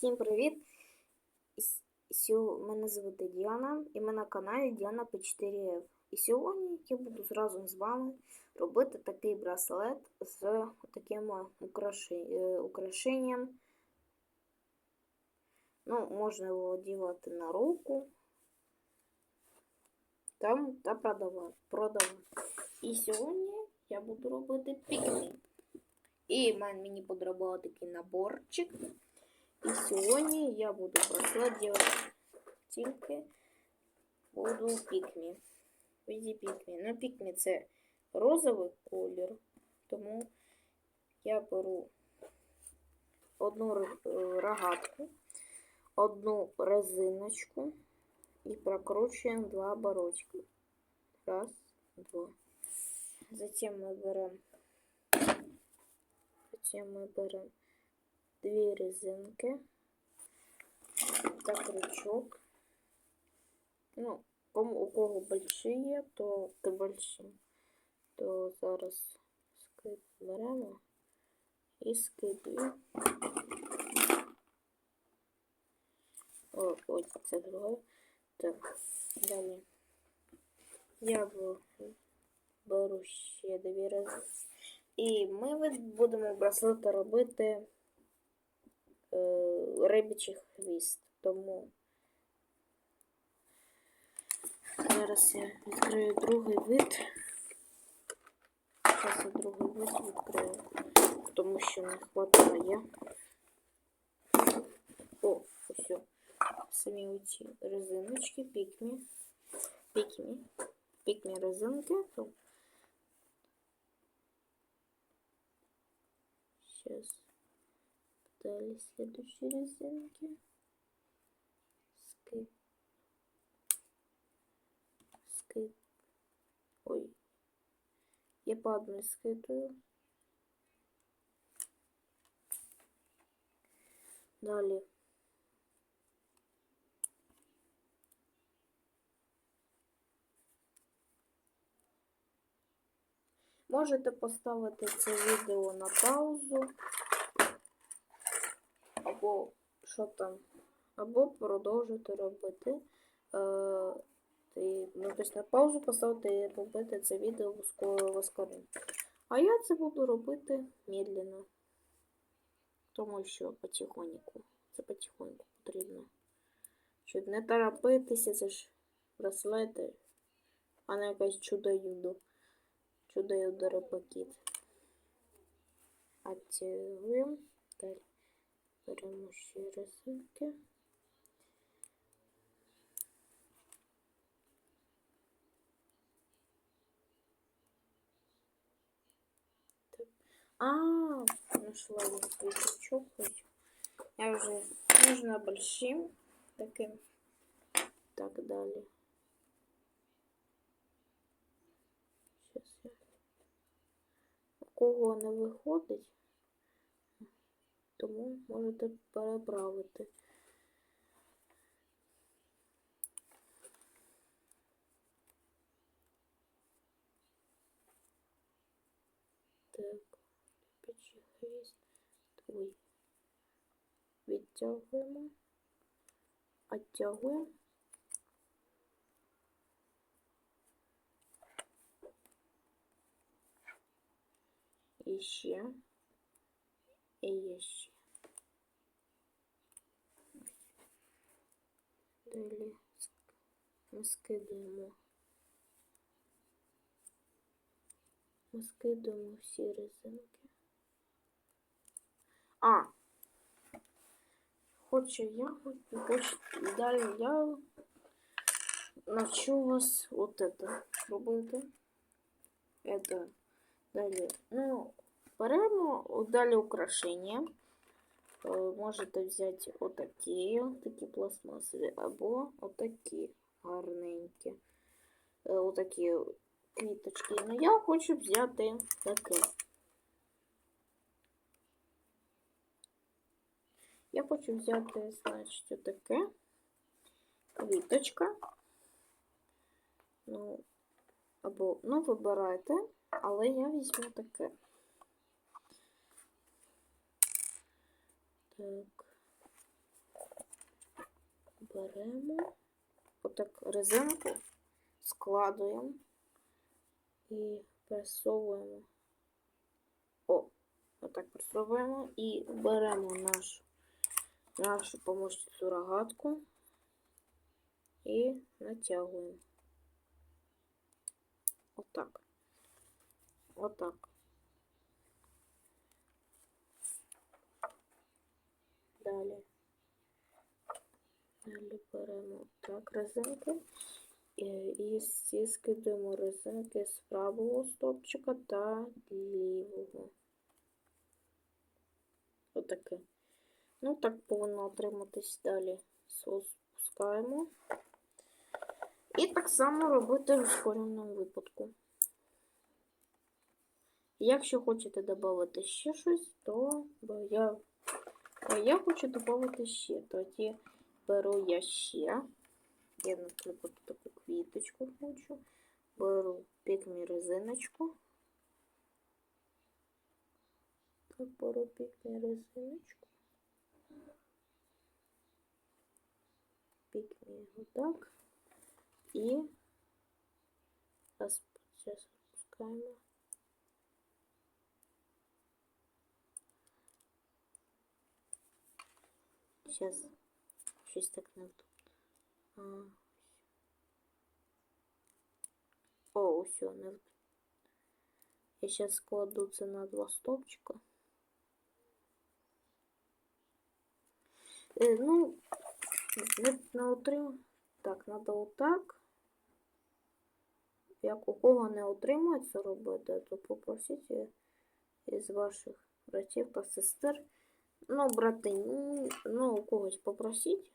Всім привіт! Мене звати Діана і ми на каналі Діана P4F. І сьогодні я буду разом з вами робити такий браслет з таким е, украшенням. Ну, можна його одягати на руку там та продавати. І сьогодні я буду робити пікні. І мені подробав такий наборчик. І сьогодні я буду браслет делать тільки буду пікмі. Виді пікмі. Ну, пікмі це розовий колір, тому я беру одну е, рогатку, одну резиночку і прокручуємо два оборотика. Раз, два. Затем ми беремо Затем мы берем две резинки, так крючок. Ну, кому у кого большие, то к большим. То зараз скид беремо і скидую. О, ой, це друге. Так, далі. Я беру ще дві рази. І ми будемо браслети робити рибячий хвіст. Тому зараз я відкрию другий вид. Зараз я другий вид відкрию, тому що не хватає. О, ось. Самі оці резиночки, пікмі. Пікмі. Пікмі резинки. Сейчас. Далее следующие резинки. Скид. Скид. Ой. Я по одной скидываю. Далее. Можете поставити це відео на паузу, або що там, або продовжити робити. Е, і, ну, тобто на паузу поставити і робити це відео воскором. А я це буду робити медленно. Тому що потихоньку. Це потихоньку потрібно. Щоб не торопитися, це ж браслети, а не якась чудо-юдо. Чудо-юдо пакет. Оттягуємо. Далі беремо ще. Так. А, нашла я свой крючок. хоть. Я уже нужно большим таким. Так далее. Сейчас я. У кого не виходить, тому можете переправити. Так, печі хвіст. Ой. Відтягуємо. Оттягуємо. І ще. І є ще. Далі ми скидаємо. Ми скидаємо всі резинки. А! Хочу я, хочу, далі я навчу вас вот это робити. Это далі. Ну, беремо далі украшення. Е, Можете взяти отакі, такі пластмасові, або отакі гарненькі. Е, Отакі квіточки. Ну, я хочу взяти таке. Я хочу взяти, значить, отаке. Квіточка. Ну, або, ну, вибирайте, але я візьму таке. Так. беремо отак резинку, складуємо і пресовуємо. О, отак пресовуємо і беремо наш, нашу помощницю рогатку і натягуємо. Отак. Отак. Далі. Далі беремо так резинки і, скидуємо резинки з правого стовпчика та лівого. Отаке. Ну, так повинно отриматись далі. Спускаємо. І так само робити в ускореному випадку. Якщо хочете додати ще щось, то я, а я хочу додати ще. Тоді беру я ще. Я, наприклад, таку квіточку хочу. Беру пікмі резиночку. Так, беру пікмі резиночку. Пікмі отак. І зараз Сейчас щось так не вдобно. А. О, все, не вд- Я сейчас складу на два стопчика. Е, ну, не отрим... Так, надо отак. Як у кого не отримується робити, то попросіть із ваших братів та сестер. Ну, брати, ну, у когось попросіть.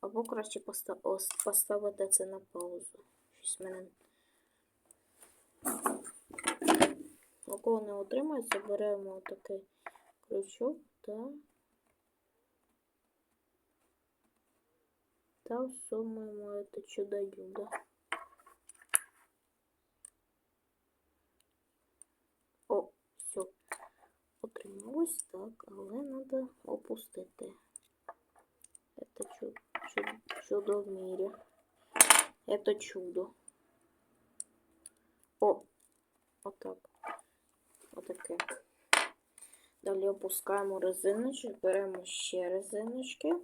Або краще поста- ос- поставити це на паузу. Щось мене. У кого не отримається, беремо такий крючок та. Та всумуємо це чудо-юдо. О, все. Отрималось так, але треба опустити. Это чудо, в мире. Это чудо. О, отак. Отаке. Далі опускаємо резиночок, беремо ще резиночки.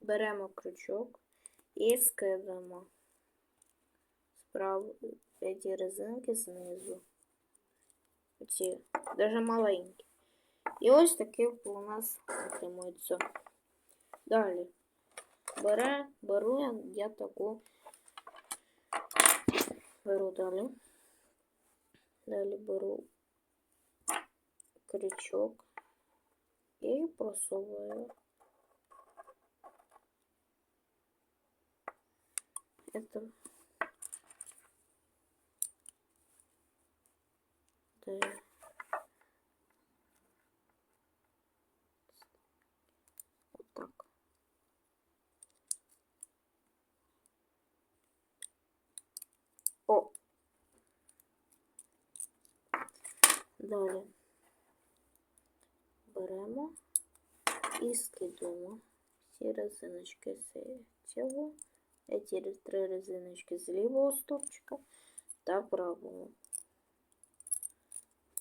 Беремо крючок і скидаємо справа ці резинки знизу. Оці, даже маленькі. І ось такі у нас отримується. Далі. Бере, беру я, я таку. Беру далі. Далі беру крючок і просовую. Это Де? Отак. О! Далі беремо і скидуємо всі резиночки з цього, ці три резиночки з лівого стовпчика та правого.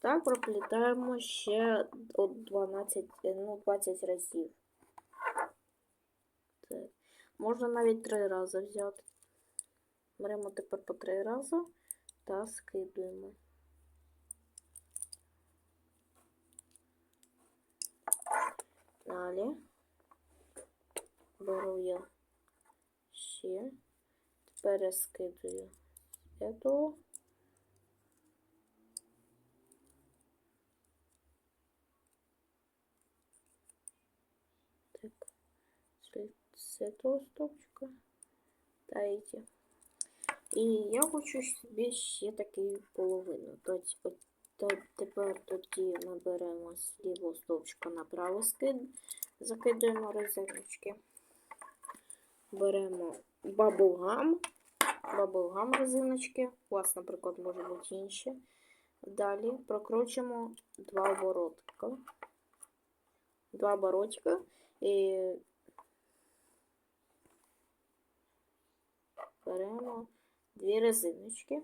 Так проплітаємо ще от 12, е, ну, 20 разів. Так. Можна навіть 3 рази взяти. Беремо тепер по 3 рази та скидуємо. Далі беру я ще, тепер з цього. Так, с этого стопчика та эти. І я хочу собі ще такий половину. Тобто, то, тепер тоді ми беремо з лівого стовпчика направо скид, закидуємо резиночки. Беремо баблгам, баблгам резиночки. У вас, наприклад, може бути інші. Далі прокручуємо два оборотка. Два оборотка. і беремо дві резиночки.